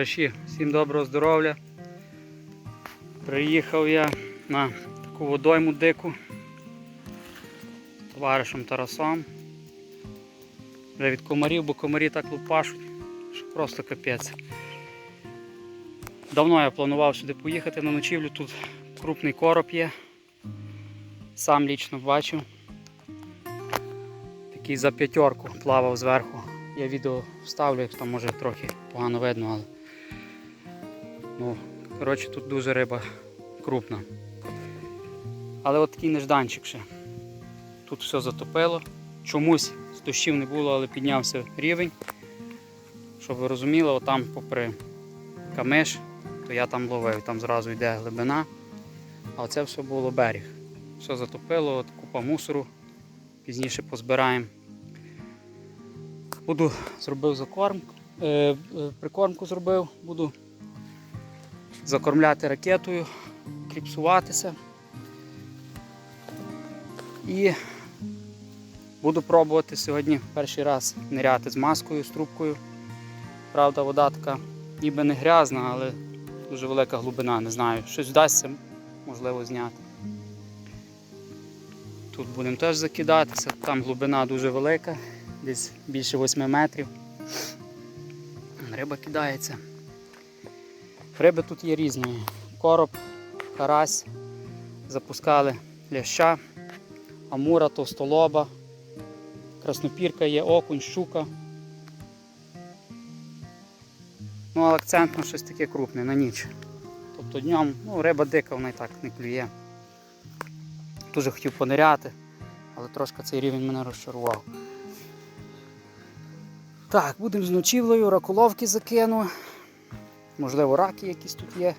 Товариші, всім доброго здоров'я. Приїхав я на таку водойму дику з товаришем Тарасом. Вже від комарів, бо комарі так лупашуть, що просто капець. Давно я планував сюди поїхати на ночівлю, тут крупний короб є. Сам лічно бачив. Такий за п'ятерку плавав зверху. Я відео вставлю, як там може трохи погано видно, але ну, коротше, тут дуже риба крупна. Але от такий нежданчик ще. Тут все затопило. Чомусь з дощів не було, але піднявся рівень. Щоб ви розуміли, отам попри камиш, то я там ловив, там зразу йде глибина. А оце все було берег. Все затопило, от купа мусору. Пізніше позбираємо. Буду зробив закормку, е, е, прикормку зробив, буду закормляти ракетою, кліпсуватися. І буду пробувати сьогодні перший раз ниряти з маскою, з трубкою. Правда, вода така ніби не грязна, але дуже велика глибина, не знаю. Щось вдасться, можливо, зняти. Тут будемо теж закидатися, там глибина дуже велика, десь більше 8 метрів. Риба кидається. Риби тут є різні. Короб, карась, запускали ляща, амура, товстолоба, краснопірка є, окунь, щука. Ну, але акцент на щось таке крупне на ніч. Тобто днем ну, риба дика, вона і так не клює. Дуже хотів пониряти, але трошки цей рівень мене розчарував. Так, будемо з ночівлею, раколовки закину. Можливо, раки якісь тут є.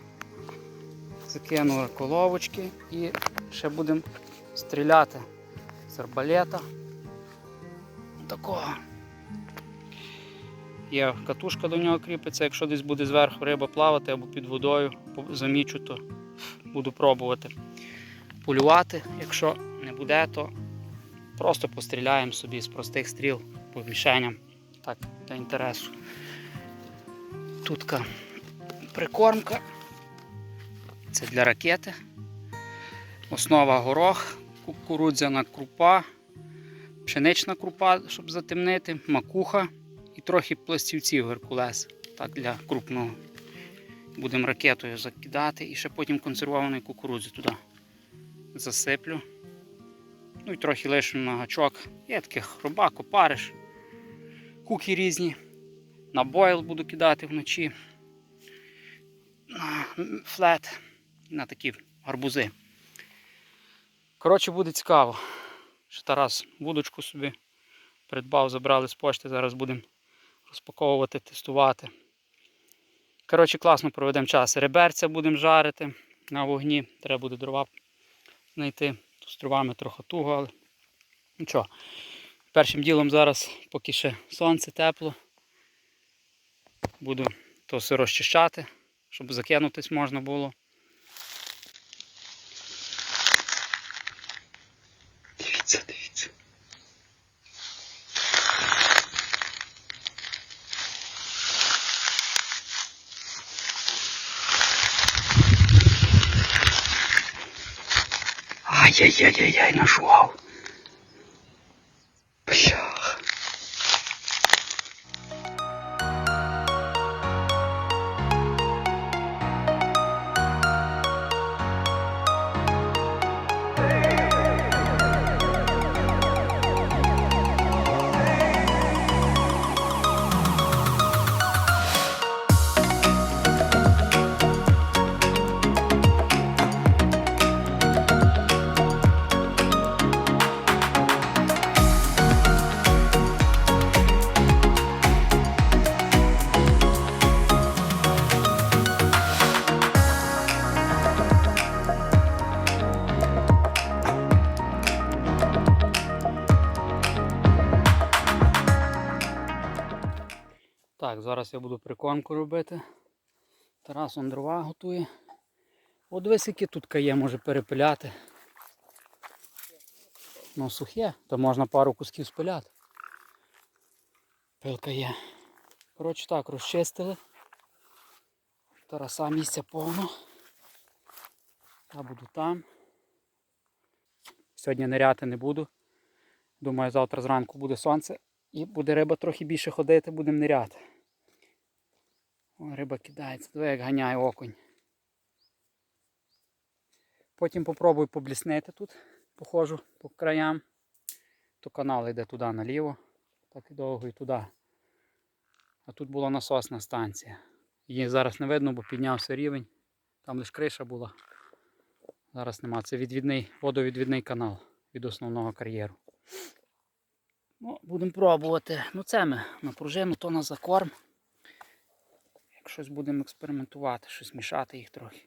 Закину раколовочки і ще будемо стріляти з арбалета. Такого. Є катушка до нього кріпиться, якщо десь буде зверху риба плавати або під водою, замічу, то буду пробувати полювати. Якщо не буде, то просто постріляємо собі з простих стріл по мішеням. Так, для інтересу. Тутка прикормка. Це для ракети. Основа горох, кукурудзяна крупа, пшенична крупа, щоб затемнити, макуха і трохи пластівців геркулес. Так, для крупного. Будемо ракетою закидати і ще потім консервованої кукурудзи туди засиплю. Ну і трохи лишу на гачок. Є таких хробак, опариш, куки різні. На бойл буду кидати вночі. Флет, на такі гарбузи. Коротше, буде цікаво. Що Тарас вудочку собі придбав, забрали з пошти, зараз будемо розпаковувати, тестувати. Коротше, класно проведемо час. Реберця будемо жарити на вогні. Треба буде дрова знайти. З дровами трохи туго, але нічого. Першим ділом зараз, поки ще сонце тепло, буду то все розчищати, щоб закинутись можна було. Дивіться, дивіться. Ай-яй-яй-яй-яй, нашугав. Зараз я буду прикормку робити. Тарас он дрова готує. От дивись, які тут є, може перепиляти. Ну, сухе, то можна пару кусків спиляти. Пилка є. Коротше так, розчистили. Тараса місця повно. Я буду там. Сьогодні ниряти не буду. Думаю, завтра зранку буде сонце і буде риба трохи більше ходити, будемо ниряти. О, риба кидається, диви як ганяє окунь. Потім попробую побліснити тут, походжу по краям. То канал йде туди наліво, так і довго і туди. А тут була насосна станція. Її зараз не видно, бо піднявся рівень. Там лише криша була. Зараз нема. Це відвідний, водовідвідний канал від основного кар'єру. Ну, будемо пробувати. Ну це ми на пружину, то на закорм. Як щось будемо експериментувати, щось мішати їх трохи.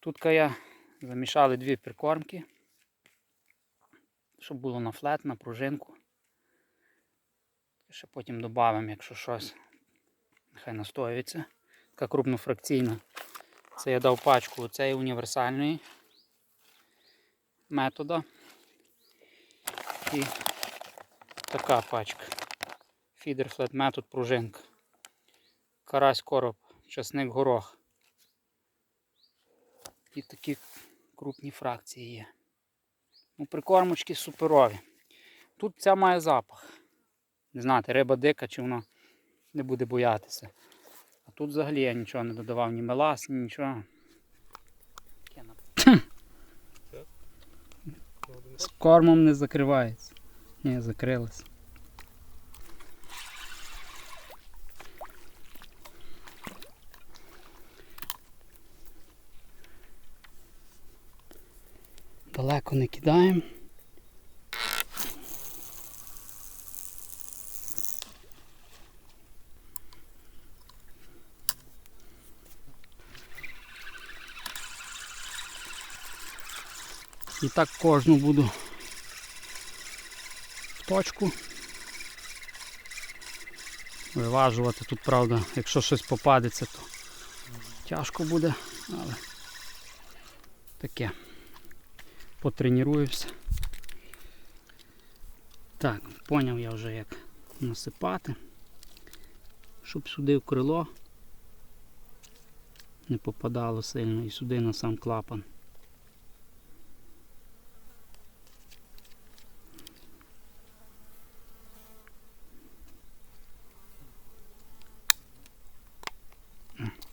Тут я замішали дві прикормки, щоб було на флет, на пружинку. Ще потім додамо, якщо щось. Нехай настоюється. Така крупнофракційна. Це я дав пачку цієї універсальної метода. І така пачка. Фідер флет метод пружинка. Карась короб, часник горох. І такі крупні фракції є. Ну, прикормочки суперові. Тут ця має запах. Не знати, риба дика, чи вона не буде боятися. А тут взагалі я нічого не додавав, ні мелас, ні нічого. З кормом не закривається. Ні, закрилось. Далеко не кидаємо. І так кожну буду в точку. Виважувати тут, правда, якщо щось попадеться, то тяжко буде, але таке. Потренуюся. Так, поняв я вже як насипати, щоб сюди в крило не попадало сильно і сюди на сам клапан.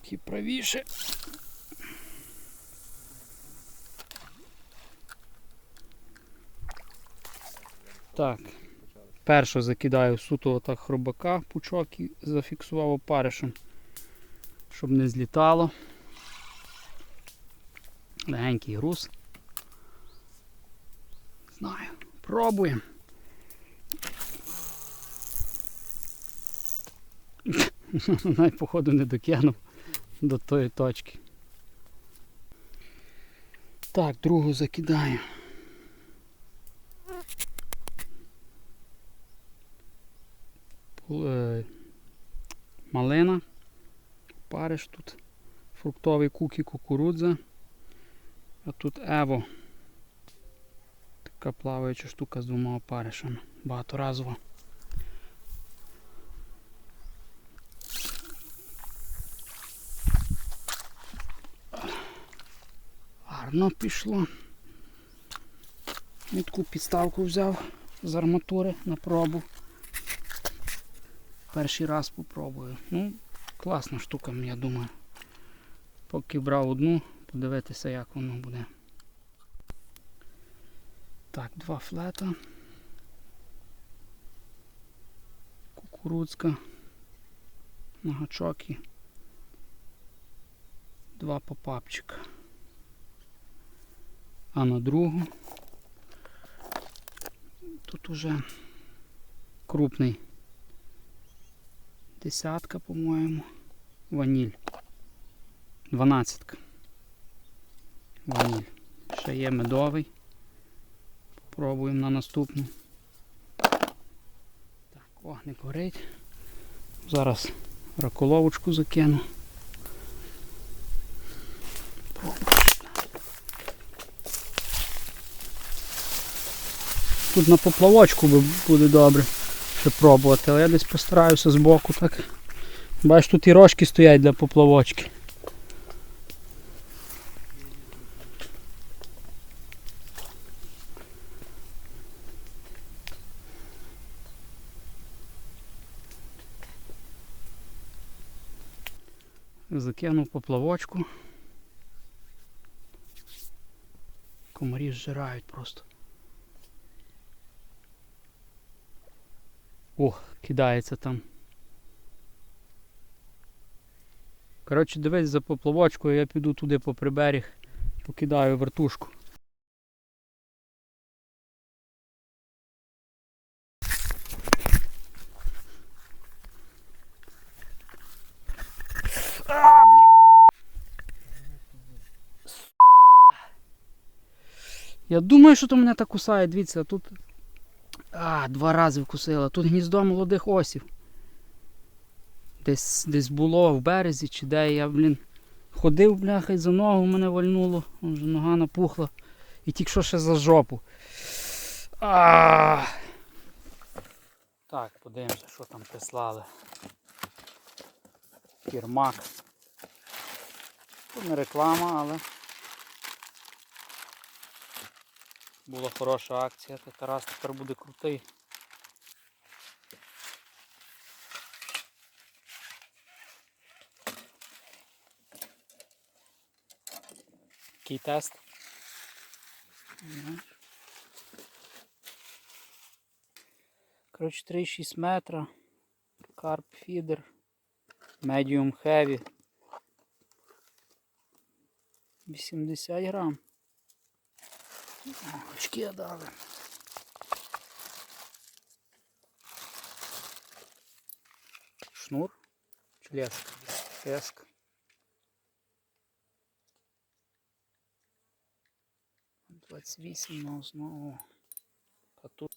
Ті правіше. Так. Першу закидаю суто отак хробака, пучок і зафіксував опаришем, щоб не злітало. Легенький груз. Знаю. Пробуємо. Навіть походу не докинув до тої точки. Так, другу закидаю. Пу- е, Малина. Париш тут. Фруктовий кукі кукурудза. А тут Ево. Така плаваюча штука з двома опаришами. Багаторазова. Гарно пішло. І таку підставку взяв з арматури на пробу. Перший раз попробую. Ну, класна штука, я думаю. Поки брав одну, подивитися, як воно буде. Так, два флета. Кукурудзка. На гачок два попапчика. А на другу тут уже крупний десятка, по-моєму, ваніль. Дванадцятка. Ваніль. Ще є медовий. Попробуємо на наступну. Так, вогник горить. Зараз раколовочку закину. Тут на поплавочку буде добре пробувати, але я десь постараюся збоку так. Бач, тут і рожки стоять для поплавочки. Закинув поплавочку. Комарі зжирають просто. Ох, кидається там. Коротше, дивись за поплавочкою, я піду туди по приберіг, покидаю вертушку. Я думаю, що то мене так кусає, дивіться, а тут. А, два рази вкусила. Тут гніздо молодих осів. Десь, десь було в березі чи де я, блін, ходив, бляха, і за ногу мене вальнуло, вже нога напухла. І тільки що ще за жопу. А! Так, подивимося, що там прислали. Кірмак. Тут не реклама, але була хороша акція, та Тарас тепер буде крутий. Який тест? Коротше, 3,6 метра. Карп фідер. Medium heavy. 80 грам. Очки дали. Шнур? Леска. 28 на основу. А тут.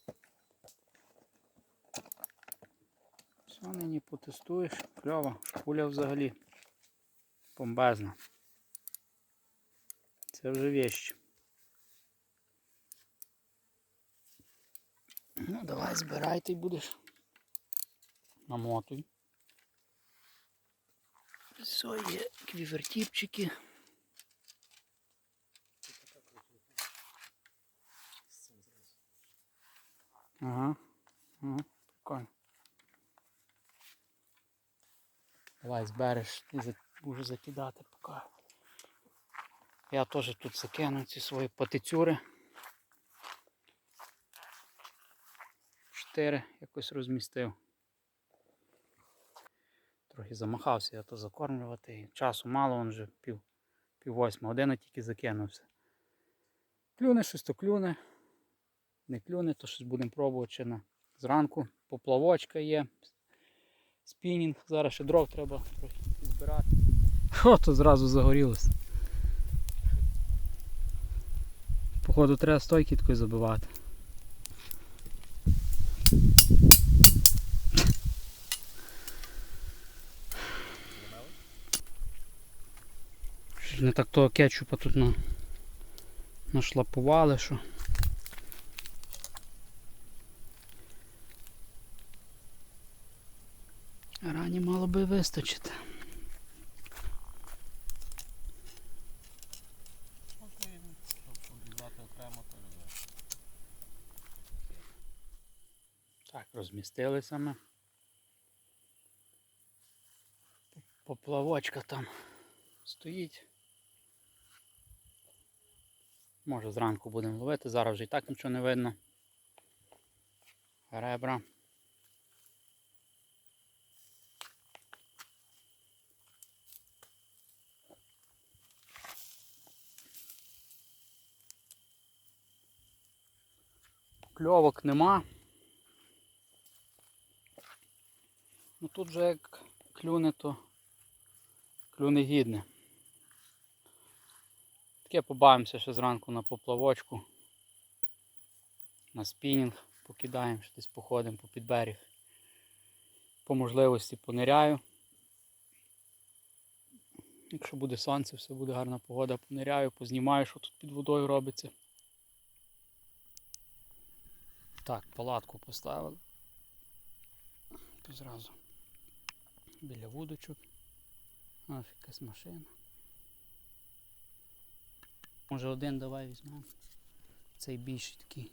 Все нині потестуєш. Кльово. Шпуля взагалі. Бомбезна. Це вже вещь. Ну, давай збирай ти будеш. Намотуй. Все, є квівертіпчики. Ага. Ага. Прикольно. Давай збереш уже закидати поки. Я теж тут закину ці свої патицюри. Чотири якось розмістив. Трохи замахався я то закормлювати. Часу мало, він вже пів, пів восьма година тільки закинувся. Клюне щось то клюне. Не клюне, то щось будемо пробувати ще на зранку. Поплавочка є. Спінінг. Зараз ще дров треба трохи збирати. О, то зразу загорілося. Походу треба стойки такої забивати. Щось Не так того кетчупа тут на... нашлапували, що. Рані мало би вистачити. Так, розмістилися ми. Поплавочка там стоїть. Може зранку будемо ловити, зараз вже і так нічого не видно. Ребра. Кльовок нема. Ну тут же як клюне, то клюне гідне. Таке побавимося ще зранку на поплавочку. На спінінг покидаємо, ще десь походимо по підберіг. По можливості пониряю. Якщо буде сонце, все буде гарна погода, пониряю, познімаю, що тут під водою робиться. Так, палатку поставили. Зразу біля вудочок. Ось якась машина. Може один давай візьмемо. Цей більший такий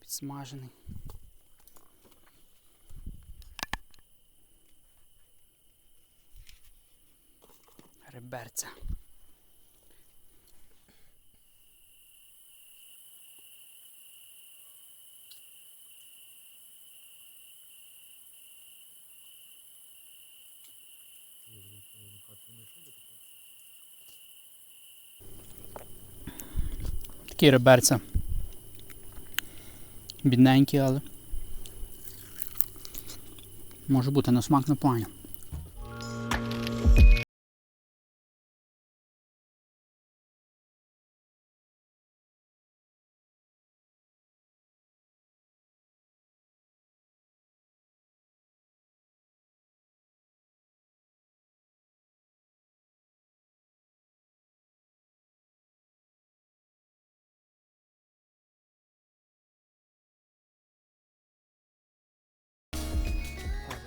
підсмажений. реберця. Такі реберця. Бідненькі, але може бути на смак непогані.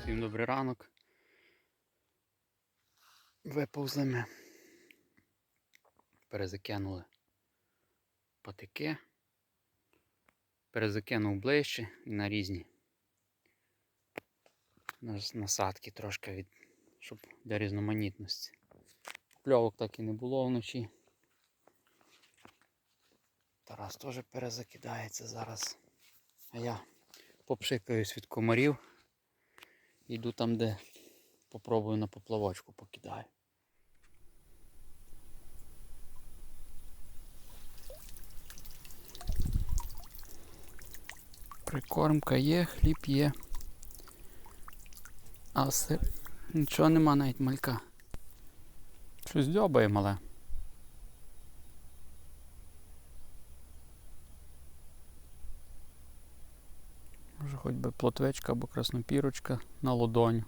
Всім добрий ранок. Виповзли ми. Перезакинули патики. Перезакинув ближче і на різні нас- насадки трошки від, щоб для різноманітності. Кльовок так і не було вночі. Тарас теж перезакидається зараз. А я попшикаюсь від комарів. Йду там, де попробую на поплавочку покидаю. Прикормка є, хліб є. А все нічого нема навіть малька. Щось дзьобає мале. Може хоч би плотвечка або краснопірочка на ладоню.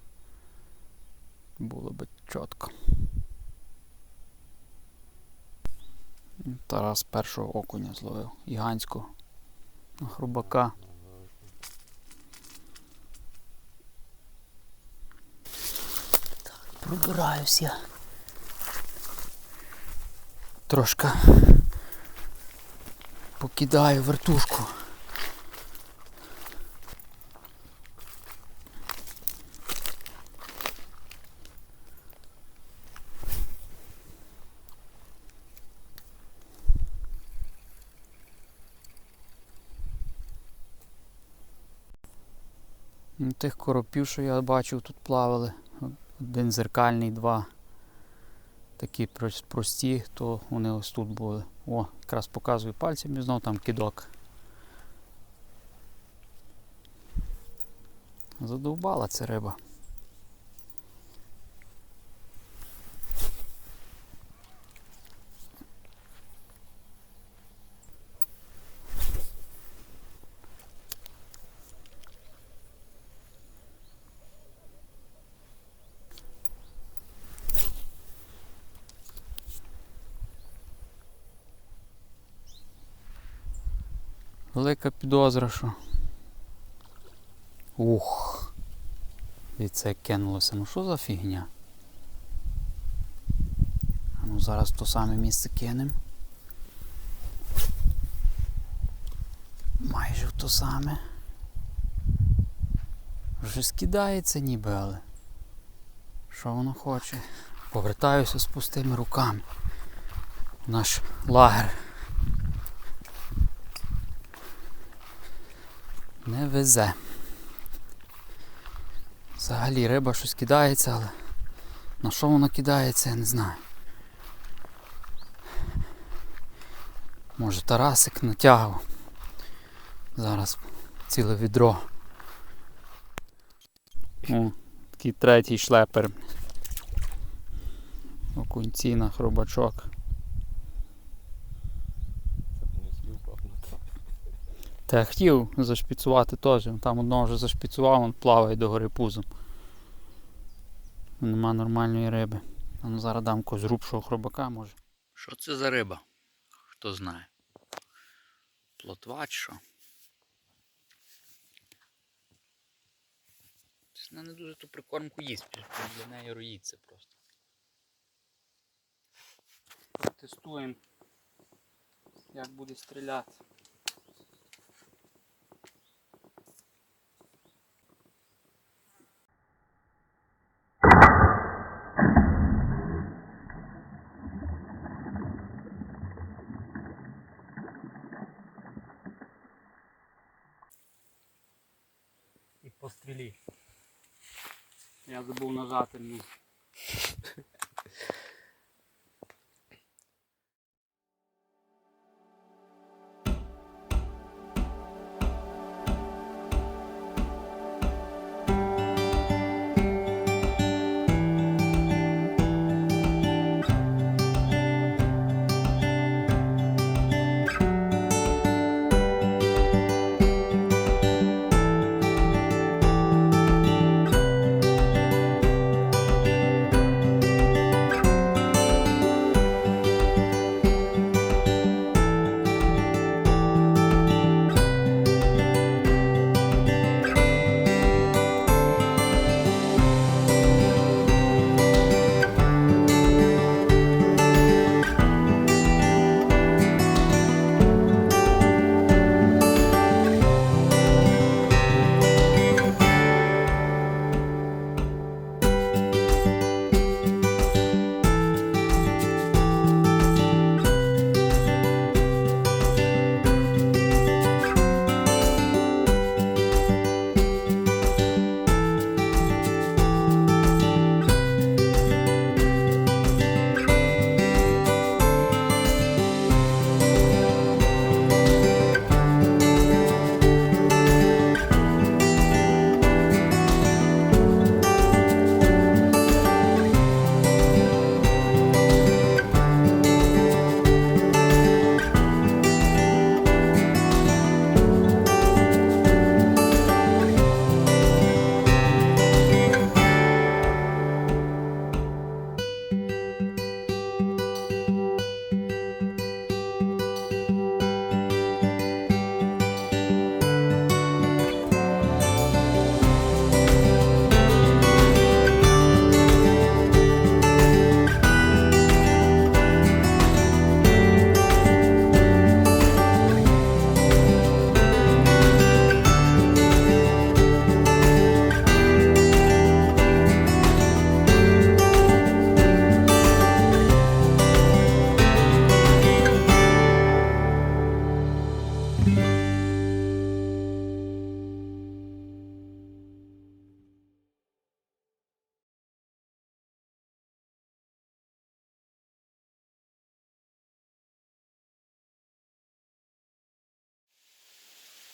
Було би чітко. Тарас першого окуня зловив. Гігантського. Хрубака. Так, пробираюсь я. Трошки покидаю вертушку. Ну, Тих коропів, що я бачив, тут плавали. Один зеркальний, два. Такі прості, то вони ось тут були. О, якраз показую пальцем і знову там кидок. Задовбала ця риба. Велика підозра, що. Ух. І це кинулося. Ну що за фігня? А ну зараз то саме місце кинем. Майже в то саме. Вже скидається ніби, але. Що воно хоче? Повертаюся з пустими руками. Наш лагер. Не везе. Взагалі риба щось кидається, але на що воно кидається, я не знаю. Може Тарасик натягав. Зараз ціле відро. О, такий третій шлепер. Окунці на хробачок. Та я хотів зашпіцувати теж. Там одного вже зашпіцував, він плаває до гори пузом. Нема нормальної риби. Ну зараз дам когось грубшого хробака може. Що це за риба? Хто знає? Плотвач що? Вона не дуже ту прикормку їсть, для неї роїться просто. Тестуємо, як буде стріляти. По стрілі. Я забув нажати. Ну.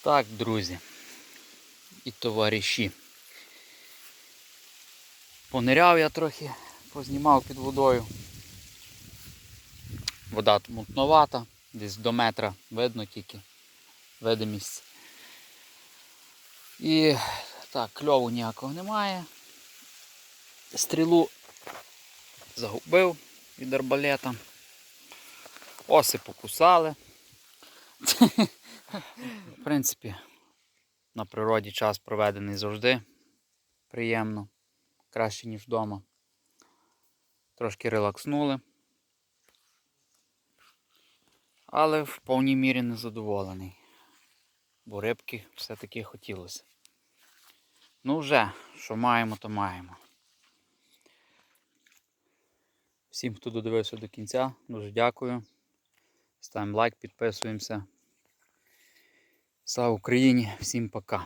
Так, друзі і товариші. Пониряв я трохи, познімав під водою. Вода мутновата, десь до метра видно тільки видимість. І так, кльову ніякого немає. Стрілу загубив від арбалета. Оси покусали. В принципі, на природі час проведений завжди приємно, краще, ніж вдома. Трошки релакснули. Але в повній мірі не задоволений. Бо рибки все-таки хотілося. Ну вже, що маємо, то маємо. Всім, хто додивився до кінця, дуже дякую. Ставимо лайк, підписуємося. Слава Україні! Всім пока!